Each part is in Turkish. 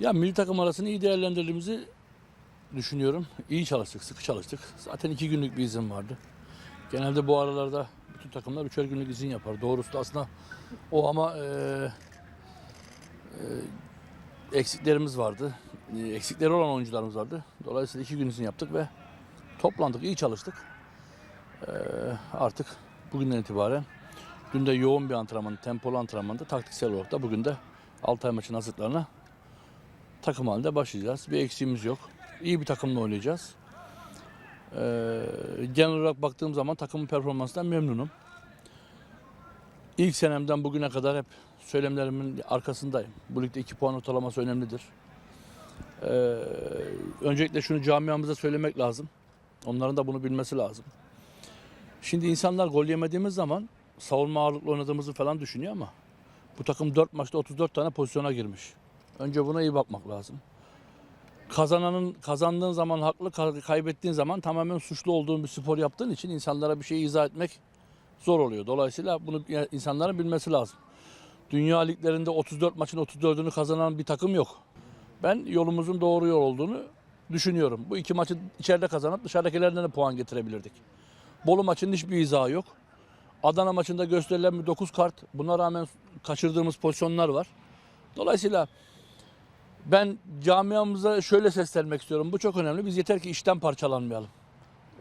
Ya milli takım arasını iyi değerlendirdiğimizi düşünüyorum. İyi çalıştık, sıkı çalıştık. Zaten iki günlük bir izin vardı. Genelde bu aralarda bütün takımlar üçer günlük izin yapar. Doğrusu da aslında o ama e, e, eksiklerimiz vardı. E, eksikleri olan oyuncularımız vardı. Dolayısıyla iki gün izin yaptık ve toplandık, iyi çalıştık. E, artık bugünden itibaren dün de yoğun bir antrenman, tempolu antrenmanda taktiksel olarak da bugün de Altay maçının hazırlıklarına takım halinde başlayacağız. Bir eksiğimiz yok. İyi bir takımla oynayacağız. Ee, genel olarak baktığım zaman takımın performansından memnunum. İlk senemden bugüne kadar hep söylemlerimin arkasındayım. Bu ligde 2 puan ortalaması önemlidir. Ee, öncelikle şunu camiamıza söylemek lazım. Onların da bunu bilmesi lazım. Şimdi insanlar gol yemediğimiz zaman savunma ağırlıklı oynadığımızı falan düşünüyor ama bu takım 4 maçta 34 tane pozisyona girmiş. Önce buna iyi bakmak lazım. Kazananın kazandığın zaman haklı, ka- kaybettiğin zaman tamamen suçlu olduğun bir spor yaptığın için insanlara bir şeyi izah etmek zor oluyor. Dolayısıyla bunu insanların bilmesi lazım. Dünya liglerinde 34 maçın 34'ünü kazanan bir takım yok. Ben yolumuzun doğru yol olduğunu düşünüyorum. Bu iki maçı içeride kazanıp dışarıdakilerden de puan getirebilirdik. Bolu maçının hiçbir izahı yok. Adana maçında gösterilen bir 9 kart. Buna rağmen kaçırdığımız pozisyonlar var. Dolayısıyla ben camiamıza şöyle seslenmek istiyorum. Bu çok önemli. Biz yeter ki işten parçalanmayalım.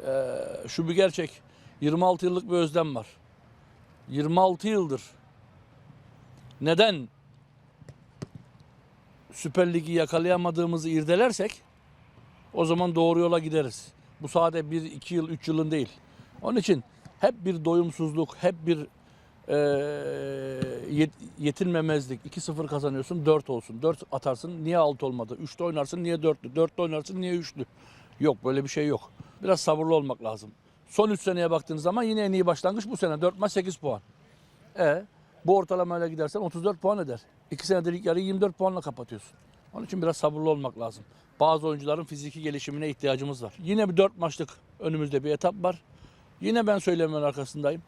Ee, şu bir gerçek. 26 yıllık bir özlem var. 26 yıldır neden Süper Lig'i yakalayamadığımızı irdelersek o zaman doğru yola gideriz. Bu sadece 1, 2 yıl, 3 yılın değil. Onun için hep bir doyumsuzluk, hep bir yet- yetinmemezlik. 2-0 kazanıyorsun 4 olsun. 4 atarsın niye 6 olmadı? 3'te oynarsın niye 4'lü? 4'te oynarsın niye 3'lü? Yok böyle bir şey yok. Biraz sabırlı olmak lazım. Son 3 seneye baktığınız zaman yine en iyi başlangıç bu sene. 4 maç 8 puan. E bu ortalamayla gidersen 34 puan eder. 2 senedir ilk yarıyı 24 puanla kapatıyorsun. Onun için biraz sabırlı olmak lazım. Bazı oyuncuların fiziki gelişimine ihtiyacımız var. Yine bir 4 maçlık önümüzde bir etap var. Yine ben söylemenin arkasındayım.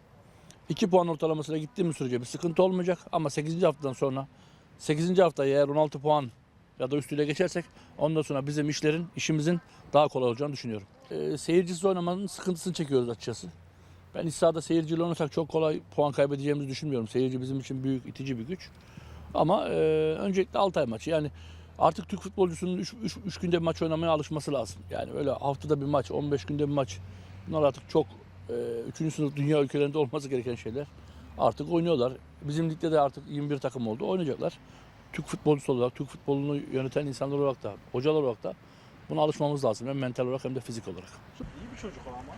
2 puan ortalamasıyla gittiğimiz sürece bir sıkıntı olmayacak. Ama 8. haftadan sonra 8. haftaya eğer 16 puan ya da üstüyle geçersek ondan sonra bizim işlerin, işimizin daha kolay olacağını düşünüyorum. Ee, seyircisiz oynamanın sıkıntısını çekiyoruz açıkçası. Ben iç sahada seyirciyle oynasak çok kolay puan kaybedeceğimizi düşünmüyorum. Seyirci bizim için büyük itici bir güç. Ama e, öncelikle Altay maçı. Yani artık Türk futbolcusunun 3 günde bir maç oynamaya alışması lazım. Yani öyle haftada bir maç, 15 günde bir maç. Bunlar artık çok 3. sınıf dünya ülkelerinde olması gereken şeyler. Artık oynuyorlar. Bizim ligde de artık 21 takım oldu. Oynayacaklar. Türk futbolcusu olarak, Türk futbolunu yöneten insanlar olarak da, hocalar olarak da buna alışmamız lazım. Hem mental olarak hem de fizik olarak. İyi bir çocuk o ama.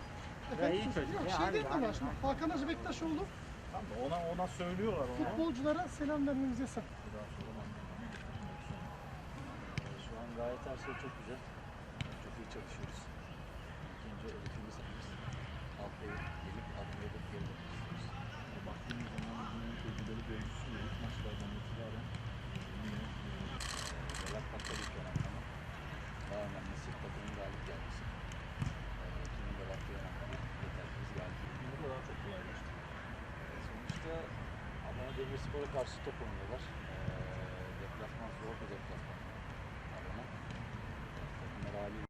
Efendim, iyi çocuk. Yok, Ya, şey değil şimdi Hakan Hacı Bektaşoğlu Tamam da ona ona söylüyorlar ona. futbolculara selam vermeniz yasak. Şu an gayet her şey çok güzel. Çok iyi çalışıyoruz. İlk önce Haftaya gelip da geri dönmek istiyoruz. Baktığımız zaman dünyanın tecrübeli bir oyuncusu ilk maçlardan itibaren yine Velat Paşa bir dönem ama daha önemlisi takımın galip gelmesi. Ee, Kimin vakti önemli. Yeter ki biz galip gelelim. Bu daha çok kolaylaştı. Ee, Sonuçta Adana Demirspor'a karşı top oynuyorlar. Ee, deplasman zor bir deplasman. Adana. Takımlar haliyle